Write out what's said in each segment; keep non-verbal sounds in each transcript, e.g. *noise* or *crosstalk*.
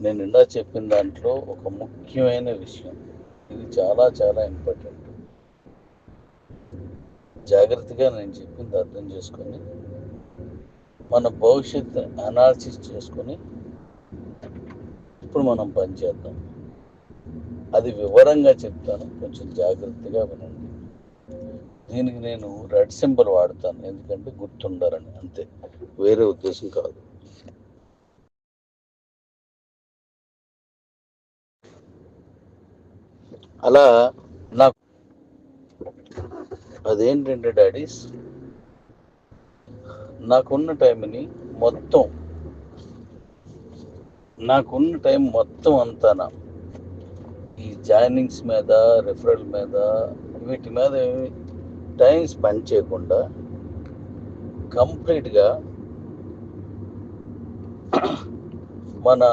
నేను ఇందా చెప్పిన దాంట్లో ఒక ముఖ్యమైన విషయం. ఇది చాలా చాలా ఇంపార్టెంట్ జాగ్రత్తగా నేను చెప్పింది అర్థం చేసుకొని మన భవిష్యత్తు అనాలిసిస్ చేసుకొని ఇప్పుడు మనం పనిచేద్దాం అది వివరంగా చెప్తాను. కొంచెం జాగ్రత్తగా వినండి. దీనికి నేను రెడ్ సింబల్ వాడతాను. ఎందుకంటే గుర్తుండాలని. అంతే. వేరే ఉద్దేశం కాదు. అలా నాకు అదేంటంటే డాడీస్ నాకున్న టైంని మొత్తం నాకున్న టైం మొత్తం అంతానా ఈ జాయినింగ్స్ మీద రిఫరల్ మీద వీటి మీద టైం స్పెండ్ చేయకుండా కంప్లీట్గా మన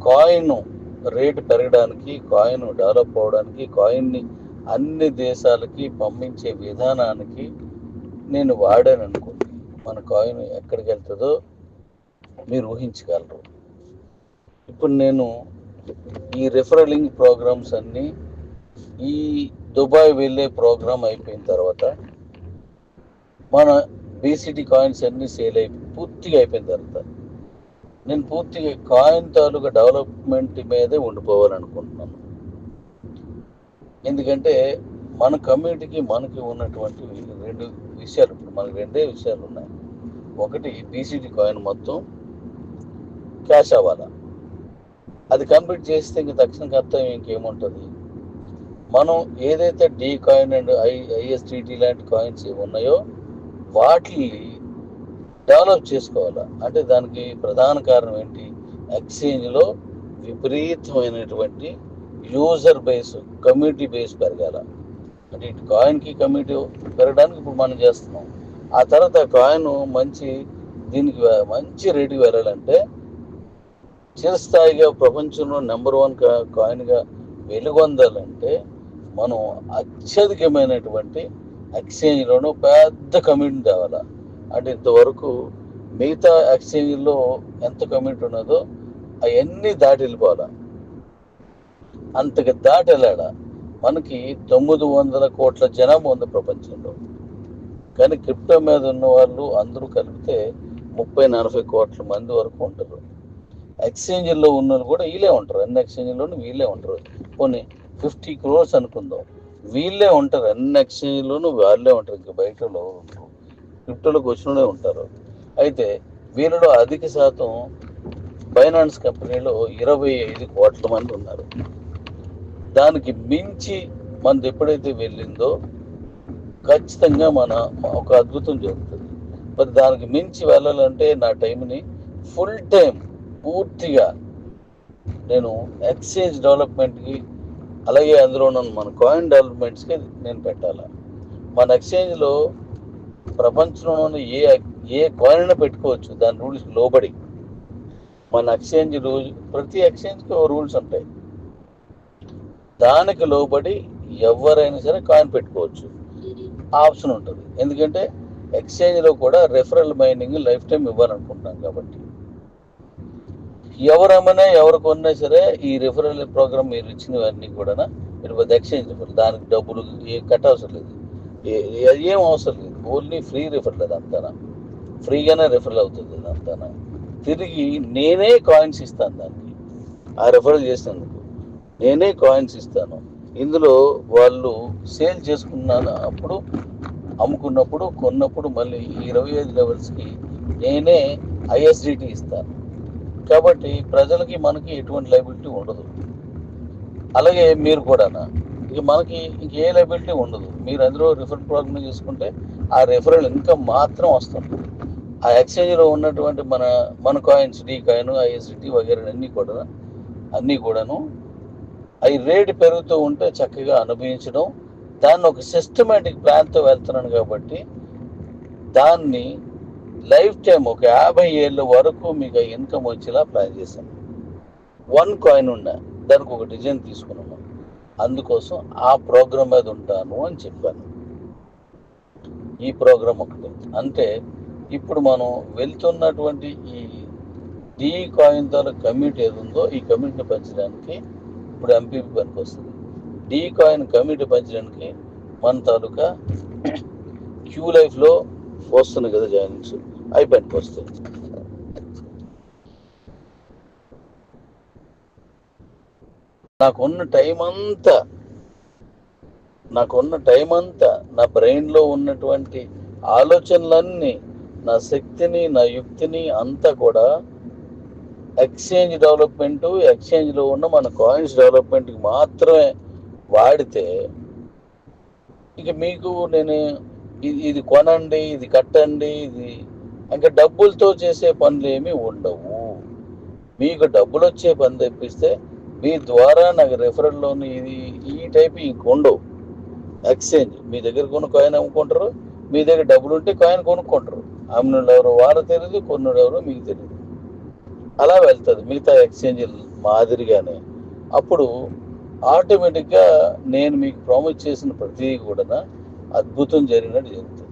కాయిన్ రేటు పెరగడానికి కాయిన్ డెవలప్ అవడానికి కాయిన్ని అన్ని దేశాలకి పంపించే విధానానికి నేను వాడాను అనుకోండి మన కాయిన్ ఎక్కడికి వెళ్తుందో మీరు ఊహించగలరు. ఇప్పుడు నేను ఈ రిఫరలింగ్ ప్రోగ్రామ్స్ అన్నీ ఈ దుబాయ్ వెళ్ళే ప్రోగ్రామ్ అయిపోయిన తర్వాత మన బీసీటీ కాయిన్స్ అన్నీ సేల్ అయిపోయి పూర్తిగా అయిపోయిన తర్వాత నేను పూర్తిగా కాయిన్ తాలూకా డెవలప్మెంట్ మీదే ఉండిపోవాలనుకుంటున్నాను. ఎందుకంటే మన కమ్యూనిటీకి మనకి ఉన్నటువంటి రెండు విషయాలు ఇప్పుడు మనకి రెండే విషయాలు ఉన్నాయి. ఒకటి బీసీటీ కాయిన్ మొత్తం క్యాష్ అవ్వాలా? అది కంప్లీట్ చేస్తే ఇంక తక్షణ కర్తవ్యం ఇంకేముంటుంది? మనం ఏదైతే D coin and I ISTT లాంటి కాయిన్స్ ఉన్నాయో వాటిని డెవలప్ చేసుకోవాలా? అంటే దానికి ప్రధాన కారణం ఏంటి? ఎక్స్చేంజ్లో విపరీతమైనటువంటి యూజర్ బేస్ కమ్యూనిటీ బేస్ పెరగాల. అంటే ఇటు కాయిన్కి కమ్యూనిటీ పెరగడానికి ఇప్పుడు మనం చేస్తున్నాం. ఆ తర్వాత కాయిన్ మంచి దీనికి మంచి రేటుకి వెళ్ళాలంటే చిరస్థాయిగా ప్రపంచంలో నెంబర్ వన్ కాయిన్గా వెలుగొందాలంటే మనం అత్యధికమైనటువంటి ఎక్స్చేంజ్లోనూ పెద్ద కమ్యూనిటీ తేవాలా. అంటే ఇంతవరకు మిగతా ఎక్స్చేంజ్లో ఎంత కమ్యూనిటీ ఉన్నదో అవన్నీ దాటి వెళ్ళిపోవాలా? అంతకు దాటి వెళ్ళాడా మనకి తొమ్మిది వందల కోట్ల జనాభా ఉంది ప్రపంచంలో. కానీ క్రిప్టో మీద ఉన్న వాళ్ళు అందరూ కలిపితే ముప్పై నలభై కోట్ల మంది వరకు ఉంటారు. ఎక్స్చేంజ్లో ఉన్న కూడా వీళ్ళే ఉంటారు. అన్ని ఎక్స్చేంజ్లోనూ వీళ్ళే ఉంటారు. కొన్ని ఫిఫ్టీ క్రోర్స్ అనుకుందాం. వీళ్ళే ఉంటారు. అన్ని ఎక్స్చేంజ్లోనూ వాళ్ళే ఉంటారు. ఇంకా బయట వాళ్ళు క్రిప్టోలోకి వచ్చినోడే ఉంటారు. అయితే వీళ్ళలో అధిక శాతం ఫైనాన్స్ కంపెనీలో ఇరవై ఐదు కోట్ల మంది ఉన్నారు. దానికి మించి మనది ఎప్పుడైతే వెళ్ళిందో ఖచ్చితంగా మన ఒక అద్భుతం జరుగుతుంది. మరి దానికి మించి వెళ్ళాలంటే నా టైంని ఫుల్ టైం పూర్తిగా నేను ఎక్స్చేంజ్ డెవలప్మెంట్కి అలాగే అందులో ఉన్న మన కాయిన్ డెవలప్మెంట్స్కి నేను పెట్టాలా. మన ఎక్స్చేంజ్లో ప్రపంచంలోని ఏ ఏ కాయిన్ పెట్టుకోవచ్చు. దాని రూల్స్ లోబడి. మన ఎక్స్చేంజ్ రూల్ ప్రతి ఎక్స్చేంజ్కి రూల్స్ ఉంటాయి. దానికి లోబడి ఎవరైనా సరే కాయిన్ పెట్టుకోవచ్చు. ఆప్షన్ ఉంటుంది. ఎందుకంటే ఎక్స్చేంజ్లో కూడా రెఫరల్ మైనింగ్ లైఫ్ టైం ఇవ్వాలనుకుంటున్నాం కాబట్టి. ఎవరమైనా ఎవరు కొన్నా సరే ఈ రిఫరల్ ప్రోగ్రామ్ మీరు ఇచ్చినవన్నీ కూడా ఇటు పెద్ద ఎక్స్చేంజ్ దానికి డబ్బులు ఏం కట్ లేదు. ఏం అవసరం లేదు. ఓన్లీ ఫ్రీ రిఫరల్ అది ఫ్రీగానే రిఫరల్ అవుతుంది అది అంతానా? తిరిగి నేనే కాయిన్స్ ఇస్తాను దానికి. ఆ రిఫరల్ చేసినందుకు నేనే కాయిన్స్ ఇస్తాను. ఇందులో వాళ్ళు సేల్ చేసుకున్నాను అప్పుడు అమ్ముకున్నప్పుడు కొన్నప్పుడు మళ్ళీ ఇరవై ఐదు లెవెల్స్కి నేనే ఐఎస్డిటి ఇస్తాను. కాబట్టి ప్రజలకి మనకి ఎటువంటి లైబిలిటీ ఉండదు. అలాగే మీరు కూడానా? ఇక మనకి ఇంక ఏ లైబిలిటీ ఉండదు. మీరు అందులో రిఫరల్ ప్రోగ్రామ్ చూసుకుంటే ఆ రిఫరల్ ఇన్కమ్ మాత్రం వస్తుంది. ఆ ఎక్స్చేంజ్లో ఉన్నటువంటి మన మన కాయిన్స్ డి కాయిన్ ఐఎస్డిటి వగేరే అన్నీ కూడా అన్నీ కూడాను అవి రేటు పెరుగుతూ ఉంటే చక్కగా అనుభవించడం దాన్ని ఒక సిస్టమేటిక్ ప్లాన్తో వెళ్తున్నాను కాబట్టి దాన్ని లైఫ్ టైం ఒక యాభై ఏళ్ళ వరకు మీకు ఇన్కమ్ వచ్చేలా ప్లాన్ చేశాను. వన్ కాయిన్ ఉన్న దానికి ఒక డిజైన్ తీసుకున్నాను. అందుకోసం ఆ ప్రోగ్రాం మీద ఉంటాను అని చెప్పాను. ఈ ప్రోగ్రాం ఒకటి. అంటే ఇప్పుడు మనం వెళ్తున్నటువంటి ఈ డి కాయిన్ కమిటీ ఏది ఉందో ఈ కమిటీని పెంచడానికి ఇప్పుడు ఎంపీపీ పనికి వస్తుంది. డి కాయిన్ కమిటీ పెంచడానికి మన తాలూకా క్యూ లైఫ్లో వస్తుంది కదా జాయినింగ్స్. అవి పనికి వస్తాయి. నాకున్న టైం అంతా నాకున్న టైం అంతా నా బ్రెయిన్లో ఉన్నటువంటి ఆలోచనలన్నీ నా శక్తిని నా యుక్తిని అంతా కూడా ఎక్స్చేంజ్ డెవలప్మెంట్ ఎక్స్చేంజ్లో ఉన్న మన కాయిన్స్ డెవలప్మెంట్కి మాత్రమే వాడితే ఇక మీకు నేను ఇది ఇది కొనండి ఇది కట్టండి ఇది ఇంకా డబ్బులతో చేసే పనులు ఏమీ ఉండవు. మీకు డబ్బులు వచ్చే పని తెప్పిస్తే మీ ద్వారా నాకు రెఫరల్లోని ఇది ఈ టైప్ ఇంకొండవు ఎక్స్చేంజ్ మీ దగ్గర కొన్ని కాయిన్ అమ్ముకుంటారు మీ దగ్గర డబ్బులు ఉంటే కాయిన్ కొనుక్కుంటారు. అమ్మినోళ్ళు ఎవరు వారు తెలియదు కొన్నోడు ఎవరు మీకు తెలియదు అలా వెళ్తుంది. మిగతా ఎక్స్చేంజ్ మాదిరిగానే. అప్పుడు ఆటోమేటిక్గా నేను మీకు ప్రామిస్ చేసిన ప్రతిదీ కూడా అద్భుతం జరిగినట్టు జరుగుతుంది.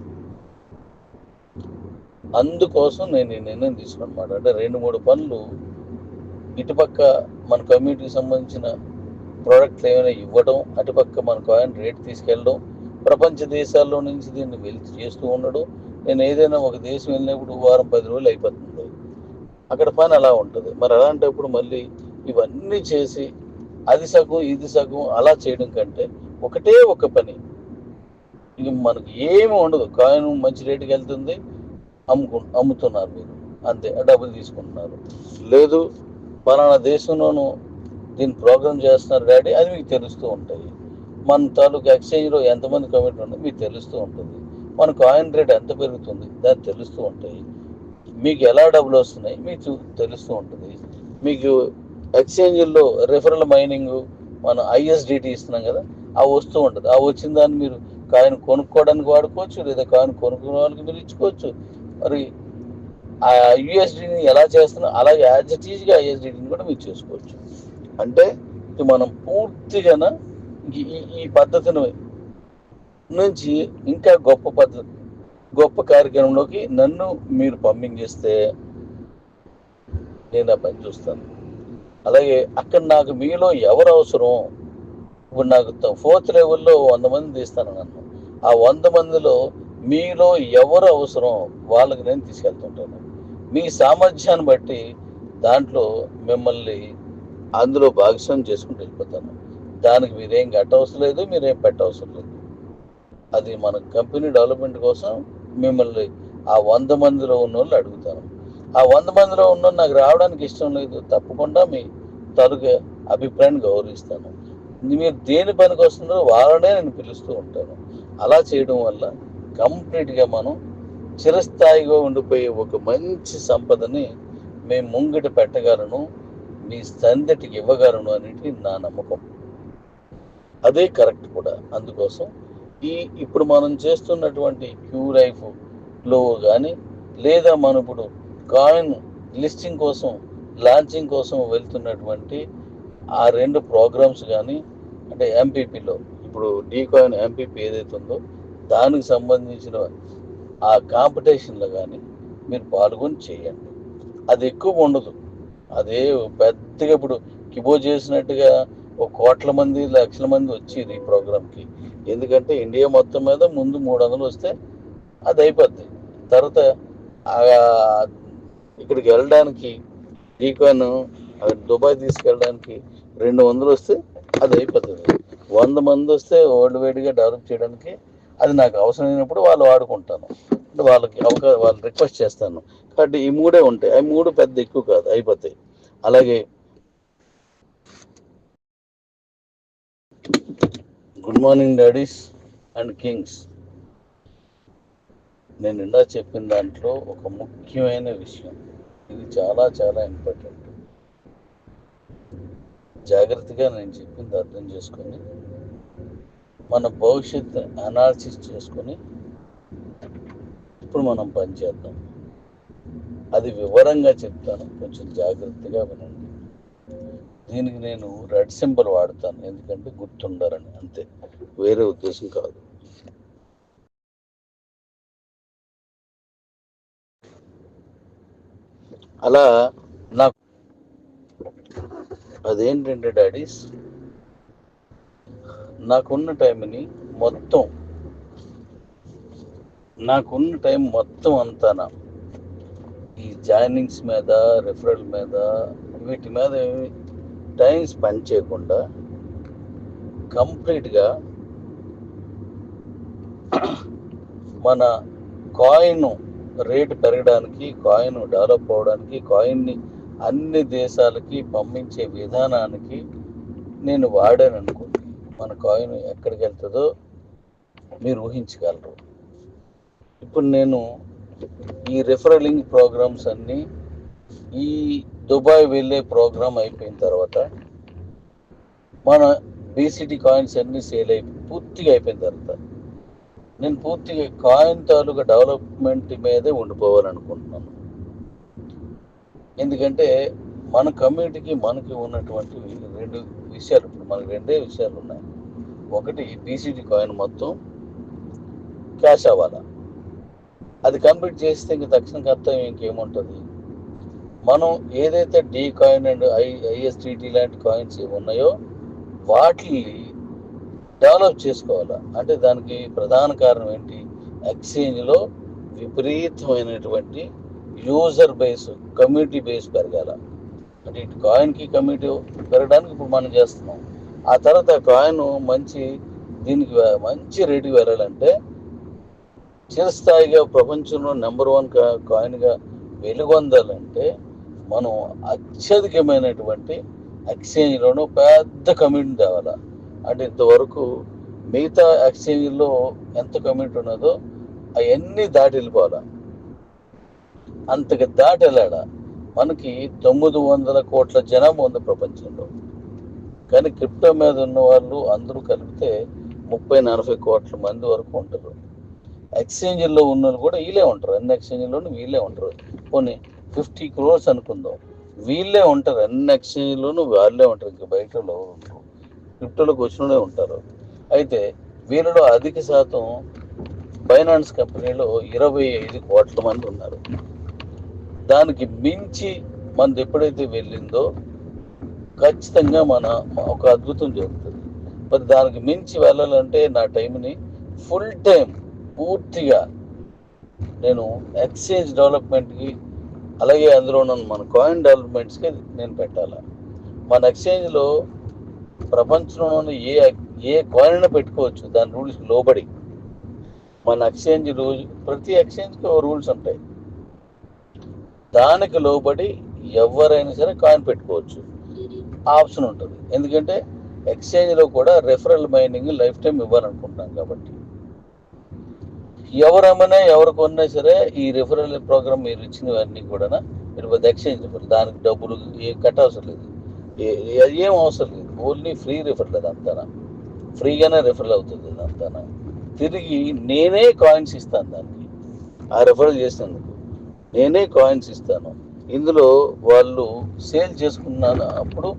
అందుకోసం నేను ఈ నిర్ణయం తీసుకున్నమాట అంటే రెండు మూడు పనులు ఇటుపక్క మన కమ్యూనిటీకి సంబంధించిన ప్రోడక్ట్లు ఏమైనా ఇవ్వడం అటుపక్క మన కాయిన్ రేట్ తీసుకెళ్ళడం ప్రపంచ దేశాల్లో నుంచి దీన్ని వెళ్ళి చేస్తూ ఉండడం నేను ఏదైనా ఒక దేశం వెళ్ళినప్పుడు వారం పది రోజులు అయిపోతుంది. అక్కడ పని అలా ఉంటుంది. మరి అలాంటప్పుడు మళ్ళీ ఇవన్నీ చేసి అది సగం ఇది సగం అలా చేయడం కంటే ఒకటే ఒక పని. ఇక మనకి ఏమి ఉండదు. కాయిన్ మంచి రేటుకి వెళ్తుంది అమ్ముకు అమ్ముతున్నారు మీరు. అంతే డబ్బులు తీసుకుంటున్నారు. లేదు పలానా దేశంలోనూ దీన్ని ప్రోగ్రామ్ చేస్తున్నారు డాడీ అది మీకు తెలుస్తూ ఉంటాయి. మన తాలూకు ఎక్స్చేంజ్లో ఎంతమంది కమిటీ ఉందో మీకు తెలుస్తూ ఉంటుంది. మన కాయిన్ రేట్ ఎంత పెరుగుతుంది దాన్ని తెలుస్తూ ఉంటాయి. మీకు ఎలా డబ్బులు వస్తున్నాయి మీకు తెలుస్తూ ఉంటుంది. మీకు ఎక్స్చేంజ్లో రెఫరల్ మైనింగ్ మనం ఐఎస్డిటీ ఇస్తున్నాం కదా ఆ వస్తూ ఉంటుంది. ఆ వచ్చిన దాన్ని మీరు కాయిన్ కొనుక్కోవడానికి వాడుకోవచ్చు లేదా కాయిన్ కొనుక్కునే వాళ్ళకి మీరు ఇచ్చుకోవచ్చు. మరి ఆ యుఎస్డిని ఎలా చేస్తున్నా అలాగే యాజ్ ఇట్ ఈజ్గా ఐఎస్డిటిని కూడా మీరు చేసుకోవచ్చు. అంటే ఇది మనం పూర్తిగా ఈ ఈ- ఈ పద్ధతిని నుంచి ఇంకా గొప్ప పద్ధతి గొప్ప కార్యక్రమంలోకి నన్ను మీరు పంపించేస్తే నేను ఆ పని చూస్తాను. అలాగే అక్కడ నాకు మీలో ఎవరు అవసరం? ఇప్పుడు నాకు ఫోర్త్ లెవెల్లో వంద మంది తీస్తాను నన్ను. ఆ వంద మందిలో మీలో ఎవరు అవసరం? వాళ్ళకి నేను తీసుకెళ్తుంటాను. మీ సామర్థ్యాన్ని బట్టి దాంట్లో మిమ్మల్ని అందులో భాగస్వామ్యం చేసుకుంటూ వెళ్ళిపోతాను దానికి మీరేం కట్టవసరం లేదు మీరేం పెట్టవసరం లేదు. అది మన కంపెనీ డెవలప్మెంట్ కోసం మిమ్మల్ని ఆ వంద మందిలో ఉన్న వాళ్ళు అడుగుతాను ఆ వంద మందిలో ఉన్న వాళ్ళు నాకు రావడానికి ఇష్టం లేదు తప్పకుండా మీ తరుగు అభిప్రాయాన్ని గౌరవిస్తాను. మీరు దేని పనికి వస్తుందో వాళ్ళనే నేను పిలుస్తూ ఉంటాను. అలా చేయడం వల్ల కంప్లీట్గా మనం చిరస్థాయిగా ఉండిపోయే ఒక మంచి సంపదని మేము ముంగిట పెట్టగలను మీ సందటికి ఇవ్వగలను అనేది నా నమ్మకం. అదే కరెక్ట్ కూడా. అందుకోసం ఈ ఇప్పుడు మనం చేస్తున్నటువంటి క్యూ లైఫ్లో కానీ లేదా మనం ఇప్పుడు కాయిన్ లిస్టింగ్ కోసం లాంచింగ్ కోసం వెళ్తున్నటువంటి ఆ రెండు ప్రోగ్రామ్స్ కానీ అంటే ఎంపీపీలో ఇప్పుడు డీ కాయిన్ ఎంపీపీ ఏదైతే ఉందో దానికి సంబంధించిన ఆ కాంపిటీషన్లో కానీ మీరు పాల్గొని చేయండి. అది ఎక్కువ ఉండదు. అదే పెద్దగా ఇప్పుడు కిబో చేసినట్టుగా ఒక కోట్ల మంది లక్షల మంది వచ్చేది ఈ ప్రోగ్రామ్కి. ఎందుకంటే ఇండియా మొత్తం మీద ముందు మూడు వందలు వస్తే అది అయిపోద్ది. తర్వాత ఇక్కడికి వెళ్ళడానికి ఈకాన్ దుబాయ్ తీసుకెళ్ళడానికి రెండు వందలు వస్తే అది అయిపోతుంది. వంద మంది వస్తే వరల్డ్ వైడ్గా డెవలప్ చేయడానికి అది నాకు అవసరమైనప్పుడు వాళ్ళు వాడుకుంటాను. అంటే వాళ్ళకి అవకా వాళ్ళు రిక్వెస్ట్ చేస్తాను. కాబట్టి ఈ మూడే ఉంటాయి. అవి మూడు పెద్ద ఎక్కువ కాదు అయిపోతాయి. అలాగే good morning daddies and kings. నేను ఇందా చెప్పిన దాంట్లో ఒక ముఖ్యమైన విషయం. ఇది చాలా చాలా ఇంపార్టెంట్. జాగ్రత్తగా నేను చెప్పింది అర్థం చేసుకొని మన భవిష్యత్ అనాలిసిస్ చేసుకొని ఇప్పుడు మనం పనిచేద్దాం అది వివరంగా చెప్తాను. కొంచెం జాగ్రత్తగా వినండి. దీనికి నేను రెడ్ సింబల్ వాడతాను. ఎందుకంటే గుర్తుండాలని. అంతే. వేరే ఉద్దేశం కాదు. అలా నాకు అదేంటంటే డాడీస్ నాకున్న టైంని మొత్తం నాకున్న టైం మొత్తం అంతానా ఈ జాయినింగ్స్ మీద రిఫరల్ మీద వీటి మీద టైం స్పెండ్ చేయకుండా కంప్లీట్గా మన కాయిన్ రేటు పెరగడానికి కాయిన్ డెవలప్ అవ్వడానికి కాయిన్ని అన్ని దేశాలకి పంపించే విధానానికి నేను వాడాను మన కాయిన్ ఎక్కడికి వెళ్తుందో మీరు ఊహించగలరు. ఇప్పుడు నేను ఈ రిఫరలింగ్ ప్రోగ్రామ్స్ అన్నీ ఈ దుబాయ్ వెళ్ళే ప్రోగ్రామ్ అయిపోయిన తర్వాత మన బీసీటీ కాయిన్స్ అన్నీ సేల్ అయి పూర్తిగా అయిపోయిన తర్వాత నేను పూర్తిగా కాయిన్ తాలూకా డెవలప్మెంట్ మీదే ఉండిపోవాలనుకుంటున్నాను. ఎందుకంటే మన కమ్యూనిటీకి మనకి ఉన్నటువంటి రెండు విషయాలు ఇప్పుడు మనకి రెండే విషయాలు ఉన్నాయి. ఒకటి బీసీటీ కాయిన్ మొత్తం క్యాష్ అవ్వాలా అది కంప్లీట్ చేస్తే ఇంక తక్షణ అర్థం ఇంకేముంటుంది? మనం ఏదైతే D coin and I ISTT లాంటి కాయిన్స్ ఉన్నాయో వాటిని డెవలప్ చేసుకోవాలా? అంటే దానికి ప్రధాన కారణం ఏంటి? ఎక్స్చేంజ్లో విపరీతమైనటువంటి యూజర్ బేస్ కమ్యూనిటీ బేస్ పెరగాల? అంటే ఇటు కాయిన్కి కమిటీ పెరగడానికి ఇప్పుడు మనం చేస్తున్నాం. ఆ తర్వాత కాయిన్ మంచి దీనికి మంచి రేటుకి వెళ్ళాలంటే చిరస్థాయిగా ప్రపంచంలో నెంబర్ వన్ కాయిన్గా వెలుగొందాలంటే మనం అత్యధికమైనటువంటి ఎక్స్చేంజ్లోనూ పెద్ద కమిటీ తేవాలి. అంటే ఇంతవరకు మిగతా ఎక్స్చేంజ్లో ఎంత కమిటీ ఉన్నదో అవన్నీ దాటి వెళ్ళిపోవాలి. అంతకు దాటి వెళ్ళాడా మనకి తొమ్మిది వందల కోట్ల జనాభా ఉంది ప్రపంచంలో. కానీ క్రిప్టో మీద ఉన్న వాళ్ళు అందరూ కలిపితే ముప్పై నలభై కోట్ల మంది వరకు ఉంటారు. ఎక్స్చేంజ్లో ఉన్న వాళ్ళు కూడా వీళ్ళే ఉంటారు. అన్ని ఎక్స్చేంజ్లోనూ వీళ్ళే ఉంటారు. కొన్ని ఫిఫ్టీ క్రోర్స్ అనుకుందాం. వీళ్ళే ఉంటారు. అన్ని ఎక్స్చేంజ్లోనూ వాళ్ళే ఉంటారు. ఇంకా బయట వాళ్ళు క్రిప్టోలోకి వచ్చినోడే ఉంటారు. అయితే వీళ్ళలో అధిక శాతం ఫైనాన్స్ కంపెనీలో ఇరవై ఐదు కోట్ల మంది ఉన్నారు. దానికి మించి మనది ఎప్పుడైతే వెళ్ళిందో ఖచ్చితంగా మన ఒక అద్భుతం జరుగుతుంది. మరి దానికి మించి వెళ్ళాలంటే నా టైంని ఫుల్ టైం పూర్తిగా నేను ఎక్స్చేంజ్ డెవలప్మెంట్కి అలాగే అందులో ఉన్న మన కాయిన్ డెవలప్మెంట్స్కి నేను పెట్టాలా? మన ఎక్స్చేంజ్లో ప్రపంచంలోని ఏ ఏ కాయిన్ పెట్టుకోవచ్చు? దాని రూల్స్ లోబడి. మన ఎక్స్చేంజ్ రూల్ ప్రతి ఎక్స్చేంజ్కి రూల్స్ ఉంటాయి. దానికి లోబడి ఎవరైనా సరే కాయిన్ పెట్టుకోవచ్చు. ఆప్షన్ ఉంటుంది. ఎందుకంటే ఎక్స్చేంజ్లో కూడా రెఫరల్ మైనింగ్ లైఫ్ టైం ఇవ్వాలనుకుంటున్నాం కాబట్టి. ఎవరమైనా ఎవరు కొన్నా సరే ఈ రెఫరల్ ప్రోగ్రామ్ మీరు ఇచ్చినవన్నీ కూడా మీరు పెద్ద ఎక్స్చేంజ్ దానికి డబ్బులు ఏ కట్టవసరం లేదు. ఏం అవసరం లేదు. ఓన్లీ ఫ్రీ రిఫరల్ అదంతా ఫ్రీగానే రిఫరల్ అవుతుంది అదంతా తిరిగి నేనే కాయిన్స్ ఇస్తాను దానికి. ఆ రిఫరల్ చేసినందుకు. నేనే కాయిన్స్ ఇస్తాను. ఇందులో వాళ్ళు సేల్ చేసుకున్నాను అప్పుడు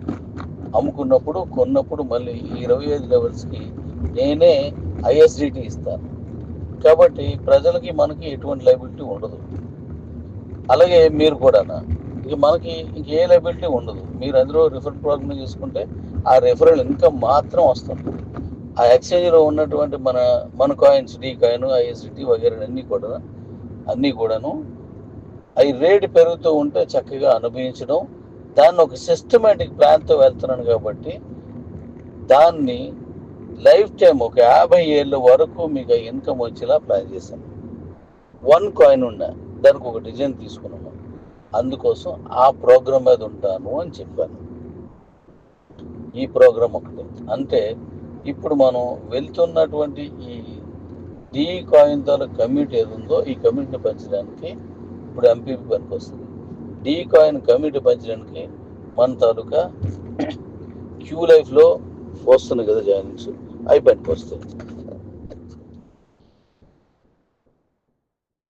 అమ్ముకున్నప్పుడు కొన్నప్పుడు మళ్ళీ ఇరవై ఐదు లెవెల్స్కి నేనే ఐఎస్డిటీ ఇస్తాను. కాబట్టి ప్రజలకి మనకి ఎటువంటి లైబిలిటీ ఉండదు. అలాగే మీరు కూడా ఇక మనకి ఇంకే లైబిలిటీ ఉండదు. మీరు అందులో రిఫరల్ ప్రోగ్రామ్ చేసుకుంటే ఆ రిఫరల్ ఇన్కమ్ మాత్రం వస్తుంది. ఆ ఎక్స్చేంజ్లో ఉన్నటువంటి మన మన కాయిన్స్ డి కాయిన్ ఐఎస్డిటీ వగేరే అన్నీ కూడా అన్నీ కూడాను అవి రేటు పెరుగుతూ ఉంటే చక్కగా అనుభవించడం. దాన్ని ఒక సిస్టమేటిక్ ప్లాన్తో వెళ్తున్నాను కాబట్టి దాన్ని లైఫ్ టైం ఒక యాభై ఏళ్ళ వరకు మీకు ఇన్కమ్ వచ్చేలా ప్లాన్ చేశాను. వన్ కాయిన్ ఉన్న దానికి ఒక డిజైన్ తీసుకున్నాను. అందుకోసం ఆ ప్రోగ్రామ్ మీద ఉంటాను అని చెప్పాను. ఈ ప్రోగ్రామ్ ఒకటి. అంటే ఇప్పుడు మనం వెళ్తున్నటువంటి ఈ డీ కాయిన్ ద్వారా కమ్యూనిటీ ఏది ఉందో ఈ కమ్యూనిటీని పెంచడానికి ఇప్పుడు ఎంపీపీ పనికి వస్తుంది. డీ కాయిన్ కమిటీ పెంచడానికి మన తాలూకా *clears throat* క్యూ లైఫ్లో వస్తుంది కదా జాయినింగ్స్. అవి పనికి వస్తాయి.